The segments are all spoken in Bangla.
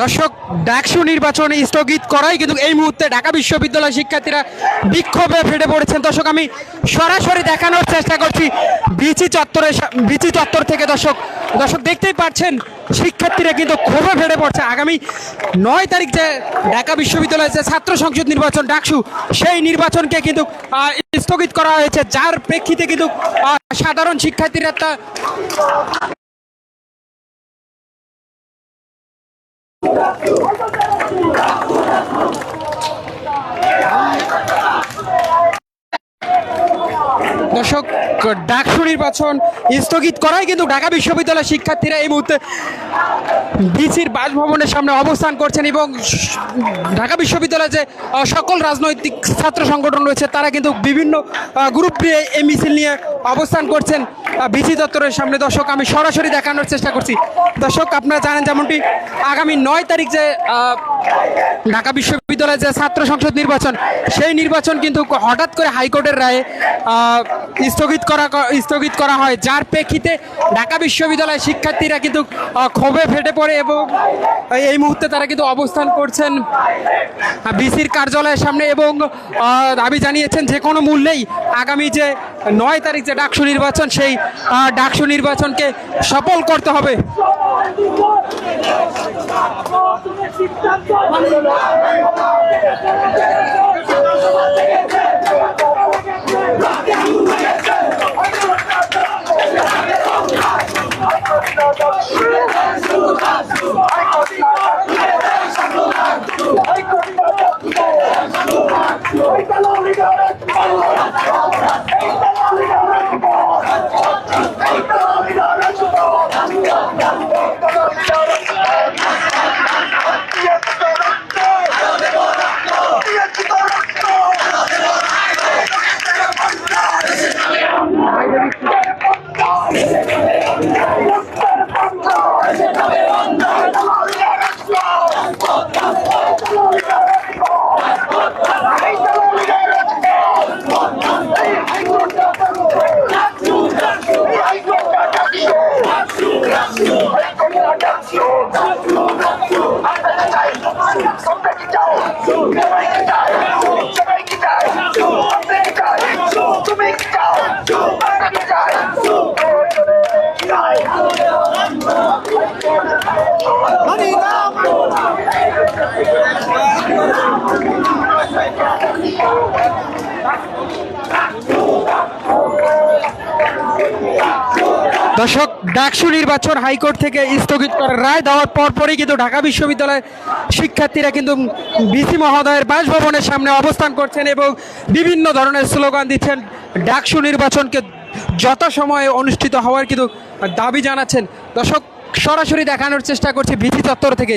দর্শক, ডাকসু নির্বাচন স্থগিত করাই কিন্তু এই মুহূর্তে ঢাকা বিশ্ববিদ্যালয় শিক্ষার্থীরা বিক্ষোভে ফেটে পড়েছেন। দর্শক, আমি সরাসরি দেখানোর চেষ্টা করছি বিচি চত্বরে বিচি চত্বর থেকে দর্শক। দর্শক, দেখতেই পাচ্ছেন, শিক্ষার্থীরা কিন্তু ক্ষোভে ফেটে পড়ছে। আগামী নয় তারিখ যে ঢাকা বিশ্ববিদ্যালয়ের যে ছাত্র সংসদ নির্বাচন, ডাকসু, সেই নির্বাচনকে কিন্তু স্থগিত করা হয়েছে। যার প্রেক্ষিতে কিন্তু সাধারণ শিক্ষার্থীরা তা দর্শক ডাকসু নির্বাচন স্থগিত করাই কিন্তু ঢাকা বিশ্ববিদ্যালয় শিক্ষার্থীরা এই মুহূর্তে বিসির বাসভবনের সামনে অবস্থান করছেন এবং ঢাকা বিশ্ববিদ্যালয়ে যে সকল রাজনৈতিক ছাত্র সংগঠন রয়েছে, তারা কিন্তু বিভিন্ন গ্রুপ নিয়ে এই মিছিল নিয়ে অবস্থান করছেন। বিসি দপ্তরের সামনে। দর্শক, আমি সরাসরি দেখানোর চেষ্টা করছি। দর্শক, আপনারা জানেন যেমনটি আগামী নয় তারিখ যে ঢাকা ঢাকা বিশ্ববিদ্যালয়ের যে ছাত্র সংসদ নির্বাচন, সেই নির্বাচন কিন্তু হঠাৎ করে হাইকোর্টের রায়ে স্থগিত করা স্থগিত করা হয়। যার প্রেক্ষিতে ঢাকা বিশ্ববিদ্যালয়ের শিক্ষার্থীরা কিন্তু ক্ষোভে ফেটে পড়ে এবং এই মুহূর্তে তারা কিন্তু অবস্থান করছেন বিসির কার্যালয়ের সামনে এবং দাবি জানিয়েছেন যে কোনো মূল্যেই আগামী যে নয় তারিখ যে ডাকসু নির্বাচন, সেই ডাকসু নির্বাচনকে সফল করতে হবে। Holy God. Yeah. দর্শক, ডাকসু নির্বাচন হাইকোর্ট থেকে স্থগিত করার রায় দেওয়ার পরপরই কিন্তু ঢাকা বিশ্ববিদ্যালয়ের শিক্ষার্থীরা কিন্তু বিসি মহোদয়ের বাসভবনের সামনে অবস্থান করছেন এবং বিভিন্ন ধরনের স্লোগান দিচ্ছেন। ডাকসু নির্বাচনকে যথাসময়ে অনুষ্ঠিত হওয়ার কিন্তু দাবি জানাচ্ছেন। দর্শক, সরাসরি দেখানোর চেষ্টা করছি বিধি চত্বর থেকে।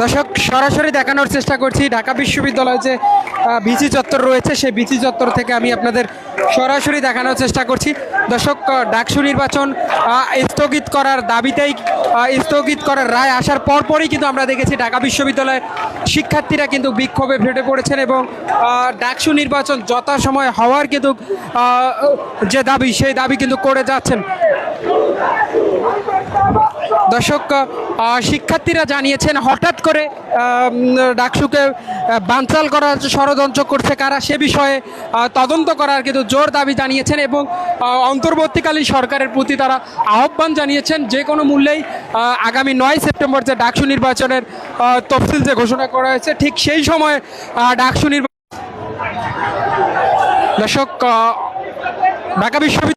দর্শক, সরাসরি দেখানোর চেষ্টা করছি। ঢাকা বিশ্ববিদ্যালয়ে যে বিচি চত্বর রয়েছে, সেই বিচি চত্বর থেকে আমি আপনাদের সরাসরি দেখানোর চেষ্টা করছি। দর্শক ডাকসু নির্বাচন স্থগিত করার দাবিতেই স্থগিত করার রায় আসার পরপরই কিন্তু আমরা দেখেছি ঢাকা বিশ্ববিদ্যালয়ের শিক্ষার্থীরা কিন্তু বিক্ষোভে ফেটে পড়েছেন এবং ডাকসু নির্বাচন যথাসময় হওয়ার কিন্তু যে দাবি, সেই দাবি কিন্তু করে যাচ্ছেন। দর্শক শিক্ষার্থীরা জানিয়েছেন হঠাৎ করে ডাকসুকে বানচাল করার ষড়যন্ত্র করছে কারা সে বিষয়ে তদন্ত করার কিন্তু জোর দাবি জানিয়েছেন এবং অন্তর্বর্তীকালীন সরকারের প্রতি তারা আহ্বান জানিয়েছেন যে কোনো মূল্যেই আগামী নয় সেপ্টেম্বর যে ডাকসু নির্বাচনের তফসিল যে ঘোষণা করা হয়েছে, ঠিক সেই সময়ে ডাকসু নির্বাচন দর্শক ঢাকা বিশ্ববিদ্যালয়